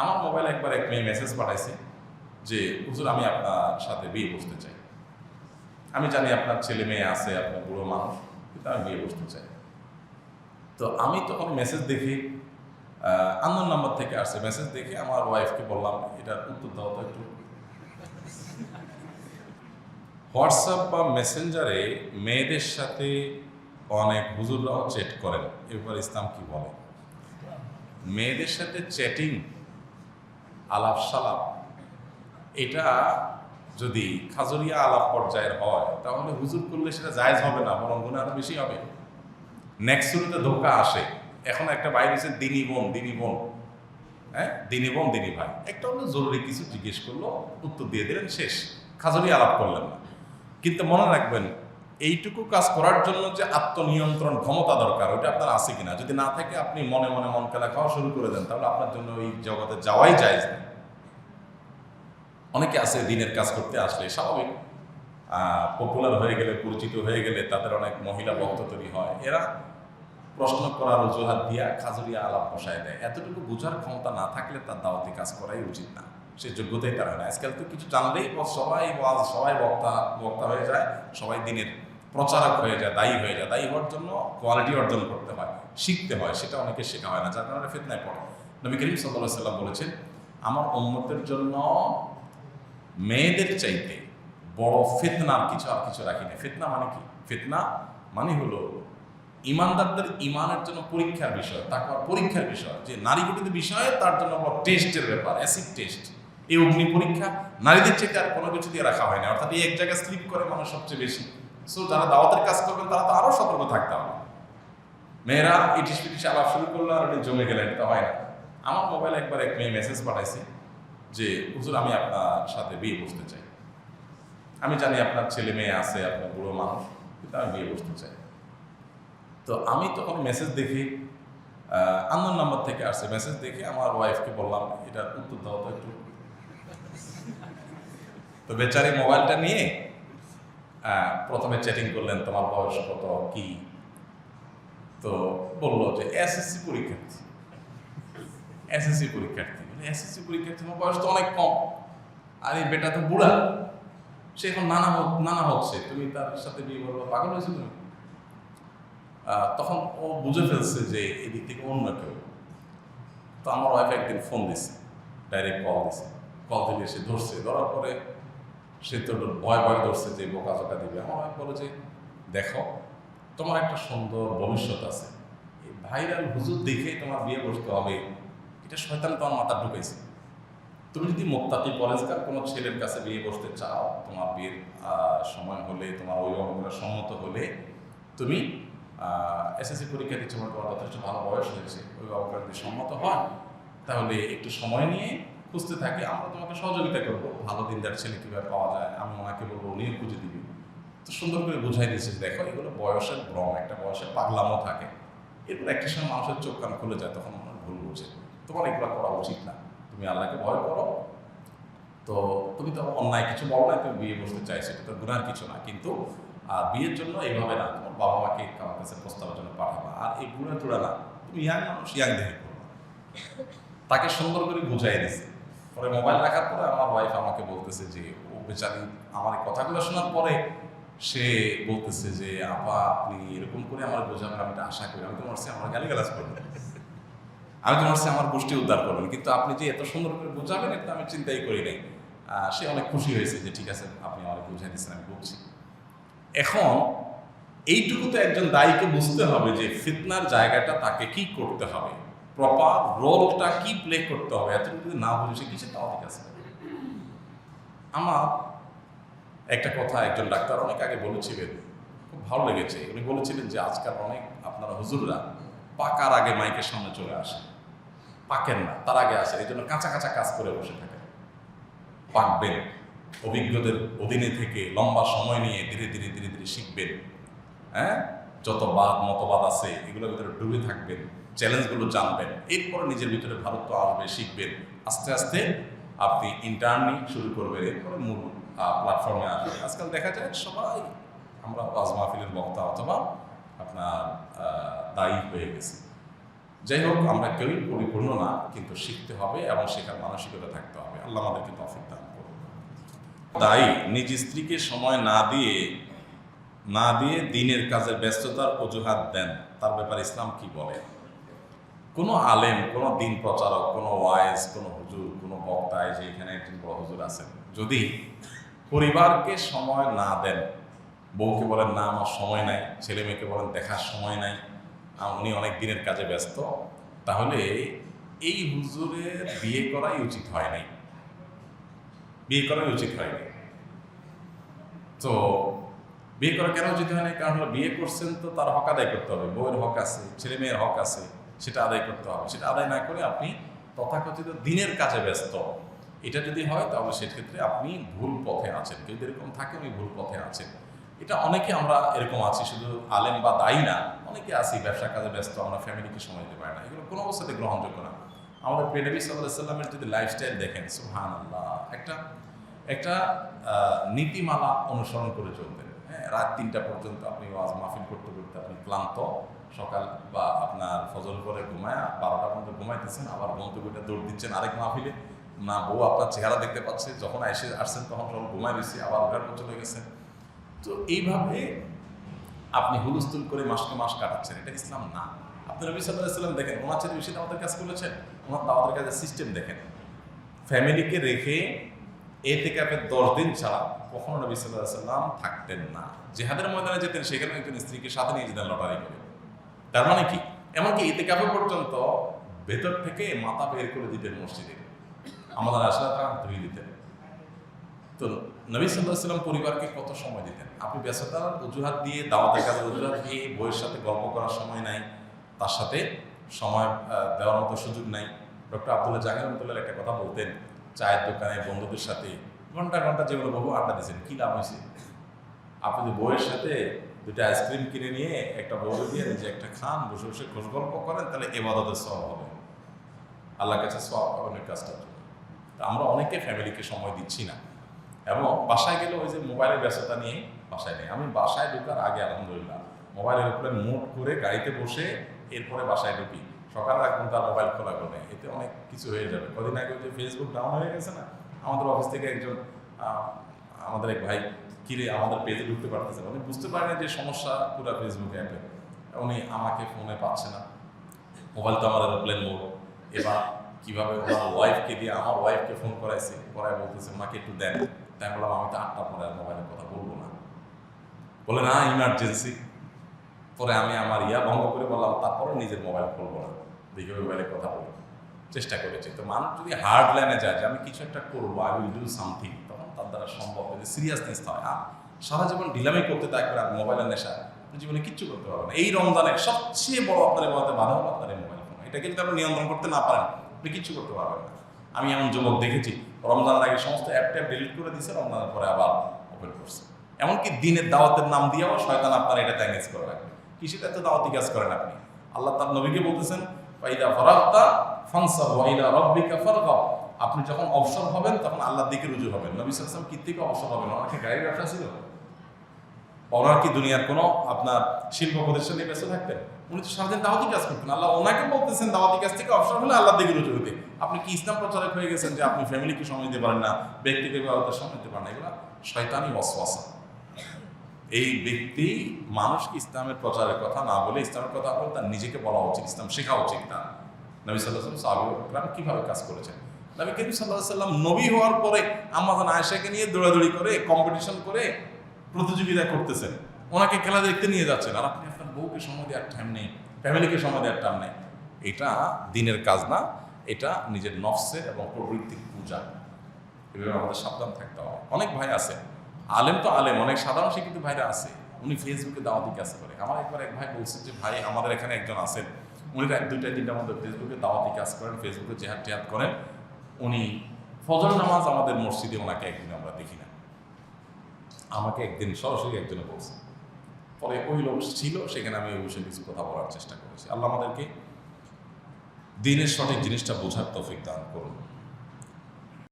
আমার মোবাইলে একবার এক মেয়ে মেসেজ পাঠাইছে যে, হুজুর, আমি আপনার সাথে বিয়ে বসতে চাই। আমি জানি আপনার ছেলে মেয়ে আছে, আপনার বুড়ো মানুষ, কিন্তু আমি বিয়ে বসতে চাই। তো আমি তখন মেসেজ দেখি আন্দোলন নাম্বার থেকে আসছে। মেসেজ দেখে আমার ওয়াইফকে বললাম, এটার উত্তর দাও তো একটু। হোয়াটসঅ্যাপ বা মেসেঞ্জারে মেয়েদের সাথে অনেক হুজুররাও চ্যাট করেন। এবার ইসলাম কি বলে? মেয়েদের সাথে চ্যাটিং আলাপ সালাপ। এটা যদি খাজরিয়া আলাপ পর্যায়ের হয়, তাহলে হুজুর করলে সেটা জায়েজ হবে না, বরং গুণে আরও বেশি হবে। নেক্সট শুরুতে ধোকা আসে। এখন একটা বাইরে হচ্ছে দিনী বোন দিনী বোন। হ্যাঁ? দিনী বোন, দিনী ভাই। একটা হলো জরুরি কিছু জিজ্ঞেস করল, উত্তর দিয়ে দিলেন, শেষ। খাজরি আলাপ করলেন না। কিন্তু মনে রাখবেন এইটুকু কাজ করার জন্য যে আত্মনিয়ন্ত্রণ ক্ষমতা দরকার, ওইটা আপনার আছে কিনা? যদি না থাকে, আপনি মনে মনে মন খেলা খাওয়া শুরু করে দেন, তাহলে আপনার জন্য ওই জগতে যাওয়াই যায় অনেকে আছে দিনের কাজ করতে আসলে স্বাভাবিক। পপুলার হয়ে গেলে, পরিচিত হয়ে গেলে তাদের অনেক মহিলা ভক্ত তৈরি হয়। এরা প্রশ্ন করার অজুহাত দিয়া খাজুরিয়া আলাপ বসায় দেয়। এতটুকু বোঝার ক্ষমতা না থাকলে তার দাওয়াতি কাজ করাই উচিত না। সে যোগ্যতাই তার হয় না। আজকাল তো কিছু জানলেই সবাই সবাই বক্তা বক্তা হয়ে যায়, সবাই দিনের প্রচারক হয়ে যায়, দায়ী হয়ে যায়। দায়ী হওয়ার জন্য কোয়ালিটি অর্জন করতে হয়, শিখতে হয়, সেটা অনেকে শেখা হয় না, যার কারণে ফেতনায় পড়ে। নবী করিম সাল্লাহ সাল্লাম বলেছেন, আমার উম্মতের জন্য মেয়েদের চাইতে বড় ফিতনার কিছু, আর কিছু রাখি না ফিতনা মানে কি? ফেতনা মানে হলো ইমানদারদের ইমানের জন্য পরীক্ষার বিষয় তাকওয়ার পরীক্ষার বিষয়। যে নারী গঠিত বিষয়ে, তার জন্য টেস্টের ব্যাপার অ্যাসিড টেস্ট এই অগ্নি পরীক্ষা, নারীদের চেয়ে আর কোনো কিছু দিয়ে রাখা হয় না। অর্থাৎ এই এক জায়গায় স্লিপ করে মানুষ সবচেয়ে বেশি। সো যারা দাওয়াতের কাজ করবেন, তারা তো আরও সতর্ক থাকতে হবে। মেয়েরা ইটিস পিটিস আলাপ শুরু করল আর উনি জমে গেলেন এটা হয় না। আমার মোবাইলে একবার এক মেয়ে মেসেজ পাঠাইছে যে, হুজুর, আমি আপনার সাথে বিয়ে বসতে চাই। আমি জানি আপনার ছেলে মেয়ে আছে, আপনার বুড়ো মানুষ, কিন্তু আমি বিয়ে বসতে চাই। তো আমি তখন মেসেজ দেখি আন্দোলন নাম্বার থেকে আসছে। মেসেজ দেখে আমার ওয়াইফকে বললাম, এটার উত্তর দাও তো একটু। তো বেচারি মোবাইলটা নিয়ে প্রথমে চ্যাটিং করলেন, তোমার বয়স কত? কি? তো বলল যে, এসএসসি পরীক্ষার্থী। এসএসসি পরীক্ষার্থী এসএসসি পরীক্ষার্থী আমার বয়স তো অনেক কম। আর, বেটা তো বুড়া। সে এখন নানা হোক- নানা হচ্ছে। তুমি তার সাথে বিয়ে করব, পাগল হয়েছে তুমি? তখন ও বুঝে ফেলছে যে এদিক থেকে অন্য কেউ। তো আমার ওয়াইফ একদিন ফোন দিছে ডাইরেক্ট কল দিছে। কল দিলে সে ধরছে, ধরার পরে সে তো ভয় ভয় ধরছে যে বোকা চোকা দিবে। আমার ওয়াইফ বলে যে, দেখো, তোমার একটা সুন্দর ভবিষ্যৎ আছে। এই ভাইরাল হুজুর দেখে তোমার বিয়ে বসতে হবে। এটা শয়তান তোমার মাথা ঢুকেছে তুমি যদি মোত্তাকি পরেজগার কোনো ছেলের কাছে বিয়ে বসতে চাও, তোমার বিয়ের সময় হলে, তোমার অভিভাবকরা সম্মত হলে, তুমি এসএসসি পরীক্ষা দিচ্ছ, তোমার যথেষ্ট ভালো বয়স হয়েছে, অভিভাবকরা যদি সম্মত হয়, তাহলে একটু সময় নিয়ে খুঁজতে থাকি আমরা তোমাকে সহযোগিতা করব। ভালো দিনদার ছেলে কীভাবে পাওয়া যায় আমি ওনাকে বলব উনিও খুঁজে দিবি। তো সুন্দর করে বুঝাই দিয়েছে দেখো এগুলো বয়সের ভ্রম একটা বয়সের পাগলামও থাকে। এরপর একটা সময় মানুষের চোখ কান খুলে যায় তখন আমার ভুল বুঝে। তোমার এগুলো করা উচিত না। তুমি আল্লাহকে ভয় করো। তো তুমি তো অন্যায় কিছু বলো না তুমি বিয়ে বসতে চাইছো তো গুনার কিছু না। কিন্তু আহ, বিয়ের জন্য এইভাবে না তোমার বাবা মাকে আমার কাছে প্রস্তাবের জন্য পাঠাবা। আর এই গুণা টুড়া না তুমি ইয়াং মানুষ ইয়াং দেখে করো তাকে সুন্দর করে বুঝাই দিছে পরে মোবাইল রাখার পরে আমার ওয়াইফ আমাকে বলতেছে যে, ও বেচারি, আমার কথাগুলো শোনার পরে সে বলতেছে যে, আপা, আপনি এরকম করে আমার বোঝাবেন আমি আশা করি। আমি তোমার সে আমার গালি গালাজ করব আমি তোমার সে আমার গোষ্ঠী উদ্ধার করবেন কিন্তু আপনি যে এত সুন্দর করে বোঝাবেন, এটা আমি চিন্তাই করি নাই। সে অনেক খুশি হয়েছে যে, ঠিক আছে, আপনি আমাকে বুঝাই দিচ্ছেন আমি বলছি। এখন এইটুকু তো একজন দায়ীকে বুঝতে হবে যে, ফিতনার জায়গাটা তাকে কি করতে হবে। প্রপার রোলটা কি প্লে করতে হবে? এতটুকু না বুঝে, সে কিসের তাও ঠিক আছে? আমার একটা কথা একজন ডাক্তার অনেক আগে বলেছিলেন, খুব ভালো লেগেছে। উনি বলেছিলেন যে, আজকাল অনেক আপনারা হুজুররা পাকার আগে মাইকের সামনে চলে আসে। পাকেন না, তার আগে আসে এই জন্য কাঁচা কাঁচা কাজ করে বসে থাকেন। পাকবেন। অভিজ্ঞদের অধীনে থেকে লম্বা সময় নিয়ে ধীরে ধীরে ধীরে ধীরে শিখবেন। হ্যাঁ? যত বাদ, মতবাদ আছে, এগুলোর ভিতরে ডুবে থাকবেন, চ্যালেঞ্জগুলো জানবেন, এরপর নিজের ভিতরে ভারত্ব আসবে, শিখবেন। আস্তে আস্তে আপনি ইন্টার্নিং শুরু করবেন, এরপরে মূল প্ল্যাটফর্মে আসবে আজকাল দেখা যায় সবাই, আমরা ওয়াজ মাহফিলের বক্তা অথবা আপনার দায়ী হয়ে গেছি। যাই হোক, আমরা কেউই পরিপূর্ণ না, কিন্তু শিখতে হবে এবং শেখার মানসিকতা থাকতে হবে। আল্লাহ আমাদেরকে তফিক দান করুন তাই নিজ স্ত্রীকে সময় না দিয়ে না দিয়ে দিনের কাজের ব্যস্ততার অজুহাত দেন। তার ব্যাপারে ইসলাম কি বলে? কোনো আলেম, কোনো দিন প্রচারক, কোনো ওয়াইজ, কোনো হুজুর, কোনো বক্তায় যে এখানে একজন বড় হুজুর আছেন, যদি পরিবারকে সময় না দেন, বউকে বলেন, না, আমার সময় নাই। ছেলে মেয়েকে বলেন, দেখার সময় নাই। উনি অনেক দিনের কাজে ব্যস্ত। তাহলে এই হুজুরের বিয়ে করাই উচিত হয় নাই। বিয়ে করাই উচিত হয়নি তো বিয়ে করা কেন উচিত হয় না কারণ হলো বিয়ে করছেন তো তার হক আদায় করতে হবে। বউয়ের হক আছে, ছেলে মেয়ের হক আছে, সেটা আদায় করতে হবে। সেটা আদায় না করে আপনি তথাকথিত দিনের কাজে ব্যস্ত। এটা যদি হয় তাহলে সেক্ষেত্রে আপনি ভুল পথে আছেন। কেউ এরকম থাকে, উনি ভুল পথে আছেন। এটা অনেকে আমরা এরকম আছি, শুধু আলেম বা দায়ী না, অনেকে আছি, ব্যবসা কাজে ব্যস্ত, আমরা ফ্যামিলিকে সময় দিতে পারি না। এগুলো কোনো অবস্থাতে গ্রহণযোগ্য না। আমাদের প্রেনবী সাল্লাহ সাল্লামের যদি লাইফস্টাইল দেখেন সুহান আল্লাহ একটা একটা নীতিমালা অনুসরণ করে চলতেন রাত তিনটা পর্যন্ত আপনি ওয়াজ মাহফিল করতে করতে আপনি ক্লান্ত। সকাল বা আপনার ফজল করে ঘুমায় বারোটা পর্যন্ত ঘুমাইতেছেন, আবার ঘুমতে বইটা দৌড় দিচ্ছেন আরেক মাহফিলে। না, বউ আপনার চেহারা দেখতে পাচ্ছে, যখন এসে আসছেন তখন সব ঘুমাই দিচ্ছে আবার ওঠার পর চলে গেছেন। তো এইভাবে আপনি হুলস্থুল করে মাসকে মাস কাটাচ্ছেন, এটা ইসলাম না। আপনি সাল্লাহ সাল্লাম দেখেন, ওনার চেয়ে বেশি দাওয়াতের কাজ করেছেন ওনার দাওয়াতের কাজের সিস্টেম দেখেন। ফ্যামিলিকে রেখে এ থেকে আপনি দশ দিন ছাড়া কখনো নবী সাল্লাহ সাল্লাম থাকতেন না। জেহাদের ময়দানে যেতেন, সেখানে একজন স্ত্রীকে সাথে নিয়ে যেতেন লটারি করে। তার মানে কি? এমনকি এতে কাপে পর্যন্ত ভেতর থেকে মাথা বের করে দিতেন মসজিদে। আমাদের আসলে তারা ধুয়ে দিতেন। তো নবী সাল্লাহ সাল্লাম পরিবারকে কত সময় দিতেন? আপনি ব্যস্ততার অজুহাত দিয়ে, দাওয়াতের কাজের অজুহাত দিয়ে, বইয়ের সাথে গল্প করার সময় নাই, তার সাথে সময় দেওয়ার মতো সুযোগ নাই। ডক্টর আবদুল্লাহ রহমতুল্লাহ একটা কথা বলতেন চায়ের দোকানে বন্ধুদের সাথে ঘণ্টা ঘণ্টা যেগুলো বহু আড্ডা দিয়েছেন। কী লাভ হয়েছে? আপনি যদি বইয়ের সাথে দুটো আইসক্রিম কিনে নিয়ে একটা বউ দিয়ে নিজে একটা খান, বসে বসে খোঁজ গল্প করেন, তাহলে এবাদতের সব হবে। আল্লাহ কাছে সব পাবেন জন্য। তো আমরা অনেকে ফ্যামিলিকে সময় দিচ্ছি না। এবং বাসায় গেলে ওই যে মোবাইলের ব্যস্ততা নিয়ে বাসায় নেই। আমি বাসায় ঢোকার আগে, আলহামদুলিল্লাহ, মোবাইলের উপরে নোট করে গাড়িতে বসে এরপরে বাসায় ঢুকি। সকালে এক ঘণ্টা মোবাইল খোলা করে এতে অনেক কিছু হয়ে যাবে। কদিন আগে যে ফেসবুক ডাউন হয়ে গেছে না, আমাদের অফিস থেকে একজন আমাদের এক ভাই কিরে আমাদের পেজে ঢুকতে পারতেছে। উনি বুঝতে পারে না যে সমস্যা পুরো ফেসবুক অ্যাপে উনি আমাকে ফোনে পাচ্ছে না। মোবাইল তো আমার এরোপ্লেন মোড এবার কীভাবে ওনার ওয়াইফকে দিয়ে আমার ওয়াইফকে ফোন করাইছে, করায় বলতেছে ওনাকে একটু দেন। তাই বললাম, আমি তো আটটা পরে আর মোবাইলের কথা বলব না। বলে, না ইমার্জেন্সি পরে আমি আমার ইয়া ভঙ্গ করে বললাম তারপরে নিজের মোবাইল খুলবো না। দেখে মোবাইলে কথা বলি চেষ্টা করেছি। তো মানুষ যদি হার্ড লাইনে যায় যে, আমি কিছু একটা করব আই উইল ডু সামথিং তখন তার দ্বারা সম্ভব যদি সিরিয়াসনেস হয়। আর সারা জীবন ঢিলামি করতে থাকবে আর মোবাইলের নেশা জীবনে কিচ্ছু করতে পারবেন এই রমজানে সবচেয়ে বড় আপনার বলতে বাধা হলো আপনার মোবাইল ফোন এটাকে যদি আপনি নিয়ন্ত্রণ করতে না পারেন, আপনি কিচ্ছু করতে পারবেন না। আমি এমন যুবক দেখেছি, রমজানের আগে সমস্ত অ্যাপ ট্যাপ ডিলিট করে দিয়েছে রমজানের পরে আবার ওপেন করছে। এমনকি দিনের দাওয়াতের নাম দিয়েও শয়তান আপনার এটা এঙ্গেজ করে রাখবে। কৃষিতে এত দাওয়াতি কাজ করেন আপনি? আল্লাহ তার নবীকে বলতেছেন ফাইদা ফরাক্তা রব্বিকা আপনি যখন অবসর হবেন, তখন আল্লাহর দিকে রুজু হবেন। নবী সাল্লাল্লাহু কি থেকে অবসর হবেন? ওনাকে গাড়ির ব্যবসা ছিল? ওনার কি দুনিয়ার কোনো আপনার শিল্প প্রতিষ্ঠান ব্যস্ত থাকতেন? উনি তো সারাদিন দাওয়াতি কাজ করতেন। আল্লাহ ওনাকে বলতেছেন, দাওয়াতি কাজ থেকে অবসর হলে আল্লাহর দিকে রুজু হতে। আপনি কি ইসলাম প্রচারক হয়ে গেছেন যে আপনি ফ্যামিলিকে সময় দিতে পারেন না, ব্যক্তিকে সময় দিতে পারেন না? এগুলো শয়তানি ওয়াসওয়াসা। এই ব্যক্তি মানুষকে ইসলামের প্রচারের কথা না বলে ইসলামের কথা বলে তার নিজেকে বলা উচিত, ইসলাম শেখা উচিত তার। নবী সাল্লাহ সাহাবিরাম কীভাবে কাজ করেছেন? নবী করিম সাল্লাহ সাল্লাম নবী হওয়ার পরে আমাদের আয়েশাকে নিয়ে দৌড়াদৌড়ি করে কম্পিটিশন করে প্রতিযোগিতা করতেছেন। ওনাকে খেলা দেখতে নিয়ে যাচ্ছেন। আর আপনি আপনার বউকে সময় দেওয়ার টাইম নেই ফ্যামিলিকে সময় দেওয়ার টাইম নেই। এটা দিনের কাজ না, এটা নিজের নফসের এবং প্রবৃত্তির পূজা। এভাবে আমাদের সাবধান থাকতে হবে। অনেক ভাই আছে আলেম তো আলেম, অনেক সাধারণ শিক্ষিত ভাইরা আছে। উনি ফেসবুকে দাওয়াতি কাজ করে। আমার একবার এক ভাই বলছেন যে, ভাই, আমাদের এখানে একজন আছেন। উনি এক দুইটা তিনটার মধ্যে ফেসবুকে দাওয়াতি কাজ করেন ফেসবুকে জেহাদ টেহাদ করেন। উনি ফজর নামাজ আমাদের মসজিদে ওনাকে একদিন আমরা দেখি না। আমাকে একদিন সরাসরি একজনে বলছে। পরে ওই লোক ছিল, সেখানে আমি ওই বিষয়ে কিছু কথা বলার চেষ্টা করেছি। আল্লাহ আমাদেরকে দিনের সঠিক জিনিসটা বোঝার তৌফিক দান করুন।